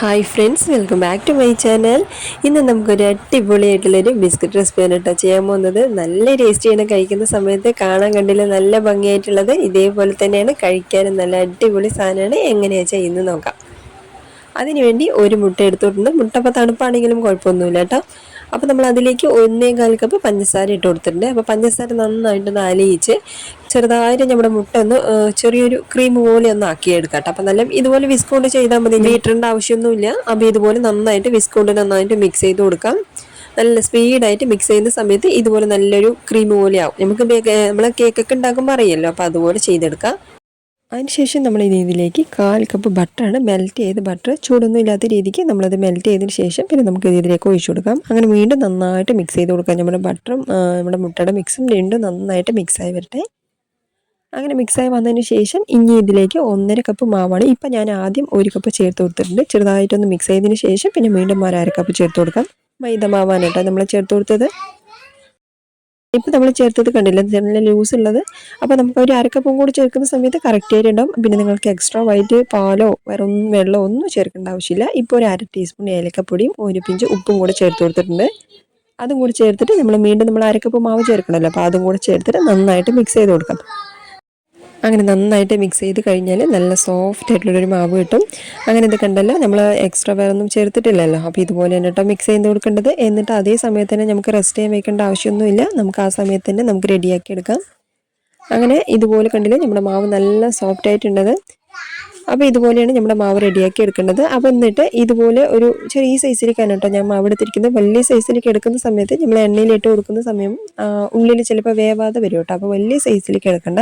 Hi friends welcome back to my channel. ഇന്ന് നമുക്കൊരു അടിപൊളിയായിട്ടുള്ളൊരു biscuit recipe കേട്ടോ ചെയ്യാൻ പോകുന്നത്. നല്ല ടേസ്റ്റിയാണ് കഴിക്കുന്ന സമയത്ത് കാണാൻ കണ്ടില്ല നല്ല ഭംഗിയായിട്ടുള്ളത്. ഇതേപോലെ തന്നെയാണ് കഴിക്കാനും നല്ല അടിപൊളി സാധനമാണ്. എങ്ങനെയാണ് ചെയ്യുന്നത് നോക്കാം. അതിനുവേണ്ടി ഒരു മുട്ട എടുത്തിട്ടുണ്ട്. മുട്ട അപ്പോൾ തണുപ്പാണെങ്കിലും കുഴപ്പമൊന്നുമില്ല കേട്ടോ. അപ്പോൾ നമ്മൾ അതിലേക്ക് ഒന്നേകാൽ കപ്പ് പഞ്ചസാര ഇട്ട് കൊടുത്തിട്ടുണ്ട്. അപ്പോൾ പഞ്ചസാര നന്നായിട്ട് അലിയിച്ച് ചെറുതായിട്ട് നമ്മുടെ മുട്ട ഒന്ന് ചെറിയൊരു ക്രീം പോലെ ഒന്ന് ആക്കി എടുക്കാം അപ്പം നല്ല ഇതുപോലെ വിസ്കൗണ്ട് ചെയ്താൽ മതി. ബീറ്ററിന്റെ ആവശ്യമൊന്നുമില്ല. അപ്പോൾ ഇതുപോലെ നന്നായിട്ട് വിസ്കൗണ്ട് നന്നായിട്ട് മിക്സ് ചെയ്ത് കൊടുക്കാം. നല്ല സ്പീഡായിട്ട് മിക്സ് ചെയ്യുന്ന സമയത്ത് ഇതുപോലെ നല്ലൊരു ക്രീം പോലെ ആവും. നമുക്ക് നമ്മളെ കേക്കൊക്കെ ഉണ്ടാക്കുമ്പോൾ അറിയാമല്ലോ അപ്പോൾ അതുപോലെ ചെയ്തെടുക്കാം. അതിനുശേഷം നമ്മൾ ഇതിലേക്ക് കാൽ കപ്പ് ബട്ടറാണ് മെൽറ്റ് ചെയ്ത് ബട്ടർ ചൂടൊന്നും ഇല്ലാത്ത രീതിക്ക് നമ്മളത് മെൽറ്റ് ചെയ്തതിന് ശേഷം പിന്നെ നമുക്ക് ഇതിലേക്ക് ഒഴിച്ചു കൊടുക്കാം. അങ്ങനെ വീണ്ടും നന്നായിട്ട് മിക്സ് ചെയ്ത് കൊടുക്കാം. നമ്മുടെ ബട്ടറും നമ്മുടെ മുട്ടയുടെ മിക്സും രണ്ടും നന്നായിട്ട് മിക്സായി വരട്ടെ. അങ്ങനെ മിക്സായി വന്നതിന് ശേഷം ഇനി ഇതിലേക്ക് ഒന്നര കപ്പ് മാവാണ്. ഇപ്പം ഞാൻ ആദ്യം ഒരു കപ്പ് ചേർത്ത് കൊടുത്തിട്ടുണ്ട്. ചെറുതായിട്ടൊന്ന് മിക്സ് ചെയ്തതിന് ശേഷം പിന്നെ വീണ്ടും ഒരു അര കപ്പ് ചേർത്ത് കൊടുക്കാം. മൈദ മാവാണ് കേട്ടോ നമ്മൾ ചേർത്ത് കൊടുത്തത്. ഇപ്പം നമ്മൾ ചേർത്തത് കണ്ടില്ല? നല്ല ലൂസ് ഉള്ളത്. അപ്പോൾ നമുക്ക് ഒരു അരക്കപ്പും കൂടി ചേർക്കുന്ന സമയത്ത് കറക്റ്റ് ആയിട്ടുണ്ടാവും പിന്നെ നിങ്ങൾക്ക് എക്സ്ട്രാ വൈറ്റ് പാലോ വേറെ ഒന്നും വെള്ളമോ ഒന്നും ചേർക്കേണ്ട ആവശ്യമില്ല. ഇപ്പോൾ ഒരു അര ടീസ്പൂൺ ഏലക്കപ്പൊടിയും ഒരു പിഞ്ച് ഉപ്പും കൂടെ ചേർത്ത് കൊടുത്തിട്ടുണ്ട്. അതും കൂടി ചേർത്തിട്ട് നമ്മൾ വീണ്ടും നമ്മൾ അരക്കപ്പ് മാവ് ചേർക്കണമല്ലോ അപ്പോൾ അതും കൂടെ ചേർത്തിട്ട് നന്നായിട്ട് മിക്സ് ചെയ്ത് കൊടുക്കാം. അങ്ങനെ നന്നായിട്ട് മിക്സ് ചെയ്ത് കഴിഞ്ഞാൽ നല്ല സോഫ്റ്റ് ആയിട്ടുള്ളൊരു മാവ് കിട്ടും. അങ്ങനെ ഇത് കണ്ടല്ലോ നമ്മൾ എക്സ്ട്രാ വേറെ ഒന്നും ചേർത്തിട്ടില്ലല്ലോ. അപ്പോൾ ഇതുപോലെ തന്നെ കേട്ടോ മിക്സ് ചെയ്ത് കൊടുക്കേണ്ടത്. എന്നിട്ട് അതേ സമയത്ത് തന്നെ നമുക്ക് റെസ്റ്റ് ചെയ്യാൻ വെക്കേണ്ട ആവശ്യമൊന്നുമില്ല. നമുക്ക് ആ സമയത്ത് തന്നെ നമുക്ക് റെഡിയാക്കി എടുക്കാം. അങ്ങനെ ഇതുപോലെ കണ്ടില്ലേ നമ്മുടെ മാവ് നല്ല സോഫ്റ്റ് ആയിട്ടുണ്ടത്. അപ്പോൾ ഇതുപോലെയാണ് നമ്മുടെ മാവ് റെഡിയാക്കി എടുക്കേണ്ടത്. അപ്പോൾ എന്നിട്ട് ഇതുപോലെ ഒരു ചെറിയ സൈസിലേക്കാണ് കേട്ടോ ഞാൻ മാവ് എടുത്തിരിക്കുന്നത്. വലിയ സൈസിലേക്ക് എടുക്കുന്ന സമയത്ത് നമ്മൾ എണ്ണയിലിട്ട് കൊടുക്കുന്ന സമയം ഉള്ളിൽ ചിലപ്പോൾ വേവാതെ വരും കേട്ടോ അപ്പോൾ വലിയ സൈസിലേക്ക് എടുക്കണ്ട.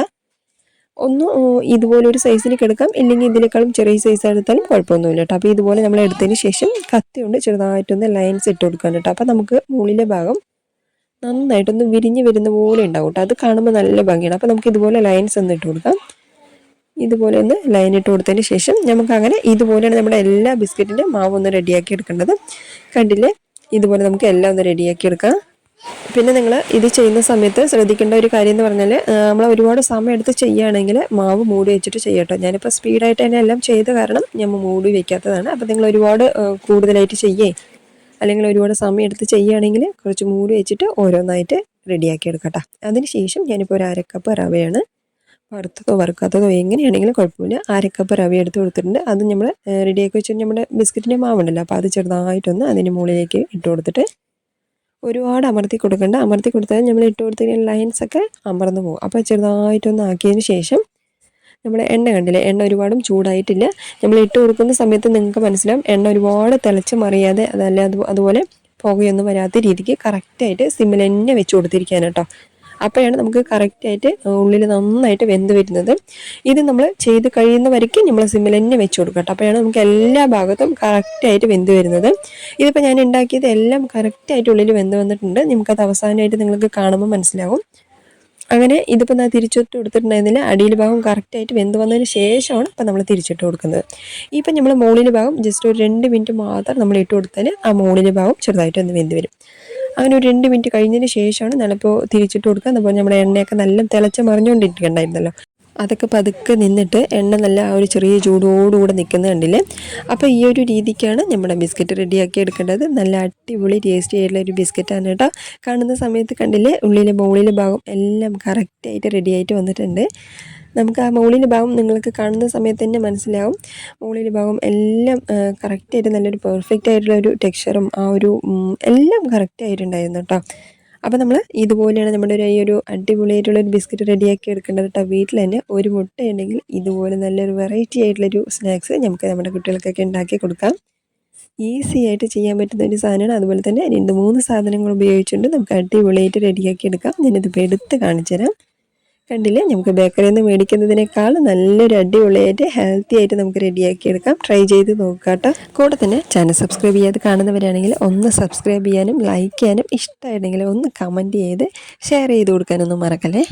ഒന്ന് ഇതുപോലെ ഒരു സൈസിലേക്ക് എടുക്കാം ഇല്ലെങ്കിൽ ഇതിനേക്കാളും ചെറിയ സൈസ് എടുത്താലും കുഴപ്പമൊന്നുമില്ല കേട്ടോ. അപ്പോൾ ഇതുപോലെ നമ്മൾ എടുത്തതിന് ശേഷം കത്തി കൊണ്ട് ചെറുതായിട്ടൊന്ന് ലൈൻസ് ഇട്ട് കൊടുക്കാൻ കേട്ടോ. അപ്പോൾ നമുക്ക് മുകളിലെ ഭാഗം നന്നായിട്ടൊന്ന് വിരിഞ്ഞ് വരുന്ന പോലെ ഉണ്ടാവും കേട്ടോ. അത് കാണുമ്പോൾ നല്ല ഭംഗിയാണ്. അപ്പോൾ നമുക്ക് ഇതുപോലെ ലൈൻസ് ഒന്ന് ഇട്ട് കൊടുക്കാം. ഇതുപോലെ ഒന്ന് ലൈൻ ഇട്ട് കൊടുത്തതിന് ശേഷം നമുക്ക് അങ്ങനെ ഇതുപോലെയാണ് നമ്മുടെ എല്ലാ ബിസ്ക്കറ്റിന്റെ മാവ് ഒന്ന് റെഡിയാക്കി എടുക്കേണ്ടത്. കണ്ടില്ലേ? ഇതുപോലെ നമുക്ക് എല്ലാം ഒന്ന് റെഡിയാക്കി എടുക്കാം. പിന്നെ നിങ്ങൾ ഇത് ചെയ്യുന്ന സമയത്ത് ശ്രദ്ധിക്കേണ്ട ഒരു കാര്യം എന്ന് പറഞ്ഞാൽ നമ്മൾ ഒരുപാട് സമയം എടുത്ത് ചെയ്യുകയാണെങ്കിൽ മാവ് മൂടി വെച്ചിട്ട് ചെയ്യട്ടോ ഞാനിപ്പോൾ സ്പീഡായിട്ട് തന്നെ എല്ലാം ചെയ്ത കാരണം ഞാൻ മൂടി വെക്കാത്തതാണ്. അപ്പോൾ നിങ്ങൾ ഒരുപാട് കൂടുതലായിട്ട് ചെയ്യേ. അല്ലെങ്കിൽ ഒരുപാട് സമയം എടുത്ത് ചെയ്യുകയാണെങ്കിൽ കുറച്ച് മൂടി വെച്ചിട്ട് ഓരോന്നായിട്ട് റെഡിയാക്കി എടുക്കട്ടെ അതിന് ശേഷം ഞാനിപ്പോൾ ഒരു അരക്കപ്പ് റവയാണ് വറുത്തതോ വറുക്കാത്തതോ എങ്ങനെയാണെങ്കിലും കുഴപ്പമില്ല. അരക്കപ്പ് റവ എടുത്ത് കൊടുത്തിട്ടുണ്ട്. അത് നമ്മൾ റെഡിയാക്കി വെച്ചിട്ട് നമ്മുടെ ബിസ്ക്കറ്റിന്റെ മാവുണ്ടല്ലോ. അപ്പോൾ അത് ചെറുതായിട്ടൊന്ന് അതിന്റെ മുകളിലേക്ക് ഇട്ട് കൊടുത്തിട്ട് ഒരുപാട് അമർത്തി കൊടുക്കേണ്ട. അമർത്തി കൊടുത്താൽ നമ്മൾ ഇട്ട് കൊടുത്തതിന് ലൈൻസൊക്കെ അമർന്നു പോകും. അപ്പോൾ ചെറുതായിട്ടൊന്ന് ആക്കിയതിന് ശേഷം നമ്മൾ എണ്ണ കണ്ടില്ലേ? എണ്ണ ഒരുപാടും ചൂടായിട്ടില്ല. നമ്മൾ ഇട്ട് കൊടുക്കുന്ന സമയത്ത് നിങ്ങൾക്ക് മനസ്സിലാവും എണ്ണ ഒരുപാട് തിളച്ച് മറിയാതെ അതല്ല അതുപോലെ പുകയൊന്നും വരാത്ത രീതിക്ക് കറക്റ്റായിട്ട് സിമ്മിൽ തന്നെ വെച്ച് കൊടുത്തിരിക്കാനാട്ടോ അപ്പോഴാണ് നമുക്ക് കറക്റ്റായിട്ട് ഉള്ളിൽ നന്നായിട്ട് വെന്ത് വരുന്നത്. ഇത് നമ്മൾ ചെയ്ത് കഴിയുന്ന വരയ്ക്ക് നമ്മൾ സിമ്മിൽ തന്നെ വെച്ച് കൊടുക്കട്ടെ അപ്പോഴാണ് നമുക്ക് എല്ലാ ഭാഗത്തും കറക്റ്റായിട്ട് വെന്ത് വരുന്നത്. ഇതിപ്പോൾ ഞാൻ ഉണ്ടാക്കിയത് എല്ലാം കറക്റ്റായിട്ട് ഉള്ളിൽ വെന്ത് വന്നിട്ടുണ്ട്. നമുക്കത് അവസാനമായിട്ട് നിങ്ങൾക്ക് കാണുമ്പോൾ മനസ്സിലാവും. അങ്ങനെ ഇതിപ്പോൾ ഞാൻ തിരിച്ചിട്ട് കൊടുത്തിട്ടുണ്ടായിരുന്നില്ല. അടിയിൽ ഭാഗം കറക്റ്റായിട്ട് വെന്ത് വന്നതിന് ശേഷമാണ് ഇപ്പം നമ്മൾ തിരിച്ചിട്ട് കൊടുക്കുന്നത്. ഇപ്പം നമ്മൾ മുകളിൽ ഭാഗം ജസ്റ്റ് ഒരു രണ്ട് മിനിറ്റ് മാത്രം നമ്മൾ ഇട്ട് കൊടുത്താൽ ആ മുകളിൽ ഭാഗം ചെറുതായിട്ട് ഒന്ന് വെന്ത് വരും. അങ്ങനെ ഒരു രണ്ട് മിനിറ്റ് കഴിഞ്ഞതിന് ശേഷമാണ് നമ്മളിപ്പോൾ തിരിച്ചിട്ട് കൊടുക്കുക അതുപോലെ നമ്മുടെ എണ്ണയൊക്കെ നല്ല തിളച്ച് മറിഞ്ഞുകൊണ്ടിരിക്കണ്ടായിരുന്നല്ലോ അതൊക്കെ പതുക്കെ നിന്നിട്ട് എണ്ണ നല്ല ആ ഒരു ചെറിയ ചൂടോടുകൂടെ നിൽക്കുന്ന കണ്ടില്ലേ? അപ്പോൾ ഈ ഒരു രീതിക്കാണ് നമ്മുടെ ബിസ്ക്കറ്റ് റെഡിയാക്കി എടുക്കേണ്ടത്. നല്ല അടിപൊളി ടേസ്റ്റി ആയിട്ടുള്ള ഒരു ബിസ്ക്കറ്റാണ് കേട്ടോ. കാണുന്ന സമയത്ത് കണ്ടില്ലേ? ഉള്ളിലെ ബോളിലെ ഭാഗം എല്ലാം കറക്റ്റായിട്ട് റെഡിയായിട്ട് വന്നിട്ടുണ്ട്. നമുക്ക് ആ മുകളിന്റെ ഭാഗം നിങ്ങൾക്ക് കാണുന്ന സമയത്ത് തന്നെ മനസ്സിലാവും. മുകളിന്റെ ഭാഗം എല്ലാം കറക്റ്റായിട്ട് നല്ലൊരു പെർഫെക്റ്റ് ആയിട്ടുള്ള ഒരു ടെക്സ്ചറും ആ ഒരു എല്ലാം കറക്റ്റ് ആയിട്ടുണ്ടായിരുന്നു കേട്ടോ അപ്പോൾ നമ്മൾ ഇതുപോലെയാണ് നമ്മുടെ ഒരു ഈ ഒരു അടിപൊളിയായിട്ടുള്ള ഒരു ബിസ്ക്കറ്റ് റെഡിയാക്കി എടുക്കേണ്ടത് കേട്ടോ വീട്ടിൽ തന്നെ ഒരു മുട്ടയുണ്ടെങ്കിൽ ഇതുപോലെ നല്ലൊരു വെറൈറ്റി ആയിട്ടുള്ളൊരു സ്നാക്സ് നമുക്ക് നമ്മുടെ കുട്ടികൾക്കൊക്കെ ഉണ്ടാക്കി കൊടുക്കാം. ഈസി ആയിട്ട് ചെയ്യാൻ പറ്റുന്ന ഒരു സാധനമാണ്. അതുപോലെ തന്നെ രണ്ട് മൂന്ന് സാധനങ്ങൾ ഉപയോഗിച്ചുകൊണ്ട് നമുക്ക് അടിപൊളിയായിട്ട് റെഡിയാക്കി എടുക്കാം. ഞാനിതിപ്പോൾ എടുത്ത് കാണിച്ചു തരാം കണ്ടില്ലേ? നമുക്ക് ബേക്കറിയിൽ നിന്ന് മേടിക്കുന്നതിനേക്കാൾ നല്ലൊരു അടിപൊളിയായിട്ട് ഹെൽത്തി ആയിട്ട് നമുക്ക് റെഡിയാക്കി എടുക്കാം ട്രൈ ചെയ്ത് നോക്കാട്ടോ കൂടെ തന്നെ ചാനൽ സബ്സ്ക്രൈബ് ചെയ്യാതെ കാണുന്നവരാണെങ്കിൽ ഒന്ന് സബ്സ്ക്രൈബ് ചെയ്യാനും ലൈക്ക് ചെയ്യാനും ഇഷ്ടമായിട്ടുണ്ടെങ്കിൽ ഒന്ന് കമന്റ് ചെയ്ത് ഷെയർ ചെയ്ത് കൊടുക്കാനൊന്നും മറക്കല്ലേ?